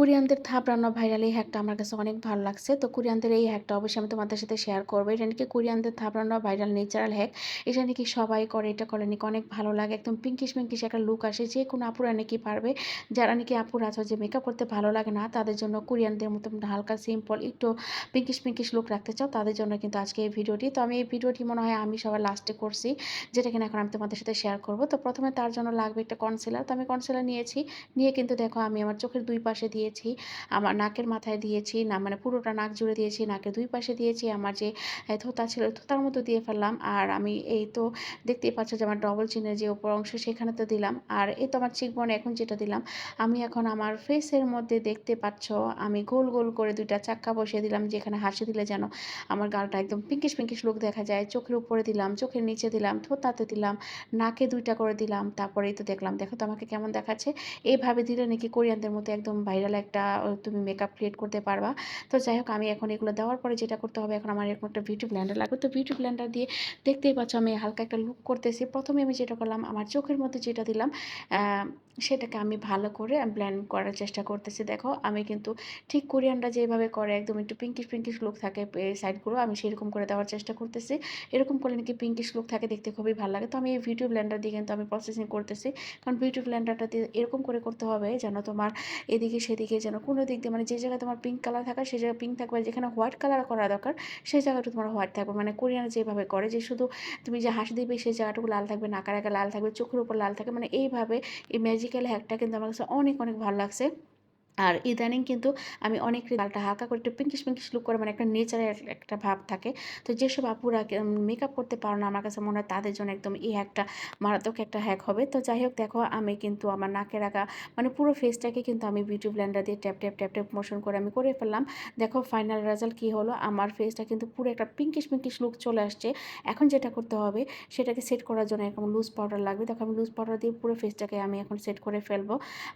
কোরিয়ানদের থাবড়ানো ভাইরাল এই হ্যাকটা আমার কাছে অনেক ভালো লাগছে। তো কোরিয়ানদের এই হ্যাকটা অবশ্যই আমি তোমাদের সাথে শেয়ার করব এটা নাকি কোরিয়ানদের থাবড়ানো ভাইরাল ন্যাচারাল হ্যাক। এটা নাকি সবাই করে, এটা করলে নাকি অনেক ভালো লাগে। একদম পিঙ্কিশ, পিঙ্কিশ একটা লুক আসে। যেকোনো আপুরা নাকি পারবে। যারা নাকি আপুরা আছে যে মেকআপ করতে ভালো লাগে না, তাদের জন্য কোরিয়ানদের মতো হালকা সিম্পল একটু পিঙ্কিশ, পিঙ্কিশ লুক রাখতে চাও, তাদের জন্য কিন্তু আজকে এই ভিডিওটি। তো আমি এই ভিডিওটি মনে হয় আমি সবার লাস্টে করছি, যেটা কিনা এখন আমি তোমাদের সাথে শেয়ার করব তো প্রথমে তার জন্য লাগবে একটা কনসিলার। তো আমি কনসিলার নিয়েছি। নিয়ে কিন্তু দেখো আমি আমার চোখের দুই পাশে দিয়েছি। আমার নাকের মাথায় দিয়েছি, না মানে পুরোটা নাক জুড়ে দিয়েছি নাকের দুই পাশে দিয়েছি, আমার যে থোতা ছিল থোতার মতো দিয়ে ফেললাম। আর আমি এই তো দেখতেই পাচ্ছ যে আমার ডবল চিনের যে উপর অংশ সেখানে তো দিলাম। আর এই তো আমার চিকবনে এখন যেটা দিলাম, আমি এখন আমার ফেসের মধ্যে দেখতে পাচ্ছ, আমি গোল গোল করে দুইটা চাক্কা বসিয়ে দিলাম, যেখানে হাসি দিলে যেন আমার গালটা একদম পিঙ্কিশ পিঙ্কিশ লুক দেখা যায়। চোখের উপরে দিলাম, চোখের নিচে দিলাম, থোতাতে দিলাম, নাকে দুইটা করে দিলাম তারপরেই তো দেখলাম, দেখো তো আমাকে কেমন দেখাচ্ছে। এইভাবে দিলে নাকি কোরিয়ানদের মতো একদম ভাইরাল একটা তুমি মেকআপ ক্রিয়েট করতে পারবা। তো যাই হোক, আমি এখন এগুলো দেওয়ার পরে যেটা করতে হবে, এখন আমার এরকম একটা বিউটি ব্ল্যান্ডার লাগবে। তো বিউটি ব্ল্যান্ডার দিয়ে দেখতেই পাচ্ছ আমি হালকা একটা লুক করতেছি। প্রথমে আমি যেটা করলাম, আমার চোখের মধ্যে যেটা দিলাম সেটাকে আমি ভালো করে ব্ল্যান্ড করার চেষ্টা করতেছি। দেখো, আমি কিন্তু ঠিক কোরিয়ানরা যেভাবে করে, একদম একটু পিঙ্কিশ পিঙ্কিশ লুক থাকে সাইডগুলো আমি সেরকম করে দেওয়ার চেষ্টা করতেছি। এরকম করলে নাকি পিঙ্কিশ লুক থাকে, দেখতে খুবই ভালো লাগে। তো আমি এই ভিডিও ব্ল্যান্ডার দিয়ে কিন্তু আমি প্রসেসিং করতেছি। কারণ বিউটি ব্ল্যান্ডারটা দিয়ে এরকম করে করতে হবে যেন তোমার এদিকে সেদিকে যেন কোনো দিক দিয়ে মানে যে জায়গায় তোমার পিঙ্ক কালার থাকে সেই জায়গায় পিঙ্ক থাকবে। যেখানে হোয়াইট কালার করা দরকার সেই জায়গাটা তোমার হোয়াইট থাকবে। মানে কোরিয়ান যেভাবে করে যে শুধু তুমি যে হাসি দিবে, সেই জায়গাটুকু লাল থাকবে, নাকার আগে লাল থাকবে, চোখের উপর লাল থাকবে মানে এইভাবে এই ম্যাজিক্যাল হ্যাকটা কিন্তু আমার কাছে অনেক অনেক ভালো লাগছে। আর ইদানিং কিন্তু আমি অনেক গালটা হালকা করে একটু পিঙ্কিশ পিঙ্কিশ লুক করে মানে একটা নেচারের একটা ভাব থাকে। তো যেসব আপুরা মেকআপ করতে পারো না, আমার কাছে মনে হয় তাদের জন্য একদম এই একটা মারাত্মক একটা হ্যাক হবে। তো যাই হোক, দেখো আমি কিন্তু আমার নাকে রাখা মানে পুরো ফেসটাকে কিন্তু আমি বিউটি ব্ল্যান্ডার দিয়ে tap tap tap tap motion করে আমি করে ফেললাম। দেখো ফাইনাল রেজাল্ট কী হলো? আমার ফেসটা কিন্তু পুরো একটা পিঙ্কিশ পিঙ্কিশ লুক চলে আসছে। এখন যেটা করতে হবে, সেটাকে সেট করার জন্য এরকম লুজ পাউডার লাগবে। দেখো আমি লুজ পাউডার দিয়ে পুরো ফেসটাকে আমি এখন সেট করে ফেলব।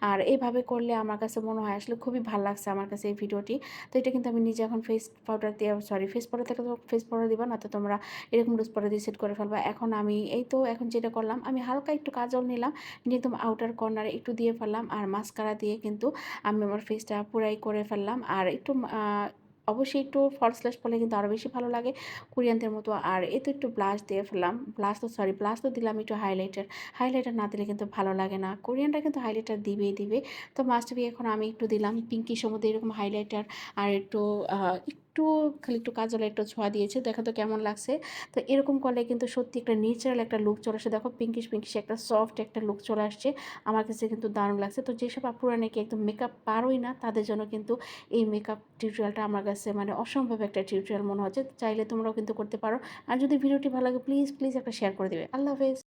আর এইভাবে করলে আমার কাছে মনে হয় আসলে খুবই ভালো লাগছে আমার কাছে এই ভিডিওটি। তো এটা কিন্তু আমি নিজে এখন ফেস পাউডার দিয়ে সরি ফেস পাউডার থেকে ফেস পাউডার দিবা না, তো তোমরা এরকম লুজ পাউডার দিয়ে সেট করে ফেলবা। এখন আমি এই তো এখন যেটা করলাম, আমি হালকা একটু কাজল নিলাম, নিয়ে একদম আউটার কর্নারে একটু দিয়ে ফেললাম, আর মাস্কারা দিয়ে কিন্তু আমি আমার ফেসটা পুরাই করে ফেললাম। আর একটু অবশ্যই একটু ফলস স্ল্যাশ পড়লে কিন্তু আরও বেশি ভালো লাগে কোরিয়ানদের মতো। আর এ তো একটু ব্লাশ দিয়ে ফেললাম, ব্লাশ তো সরি ব্লাশ তো দিলাম একটু হাইলাইটার হাইলাইটার না দিলে কিন্তু ভালো লাগে না। কোরিয়ানরা কিন্তু হাইলাইটার দিবেই দিবে। তো মাস্ট এখন আমি একটু দিলাম পিঙ্কি সমুদ্রে এরকম হাইলাইটার আর একটু একটু, খালি একটু কাজলে একটু ছোঁয়া দিয়েছে, দেখো তো কেমন লাগছে। তো এরকম করলে কিন্তু সত্যি একটা ন্যাচারাল একটা লুক চলে আসে। দেখো পিঙ্কিশ পিঙ্কিশ একটা সফট একটা লুক চলে আসছে। আমার কাছে কিন্তু দারুণ লাগছে। তো যেসব আপুরা নাকি একদম মেকআপ পারোই না, তাদের জন্য কিন্তু এই মেকআপ টিউটোরিয়ালটা আমার কাছে মানে অসম্ভব একটা টিউটোরিয়াল মনে হচ্ছে। চাইলে তোমরাও কিন্তু করতে পারো। আর যদি ভিডিওটি ভালো লাগে প্লিজ প্লিজ একটা শেয়ার করে দেবে। আল্লাহ হাফেজ।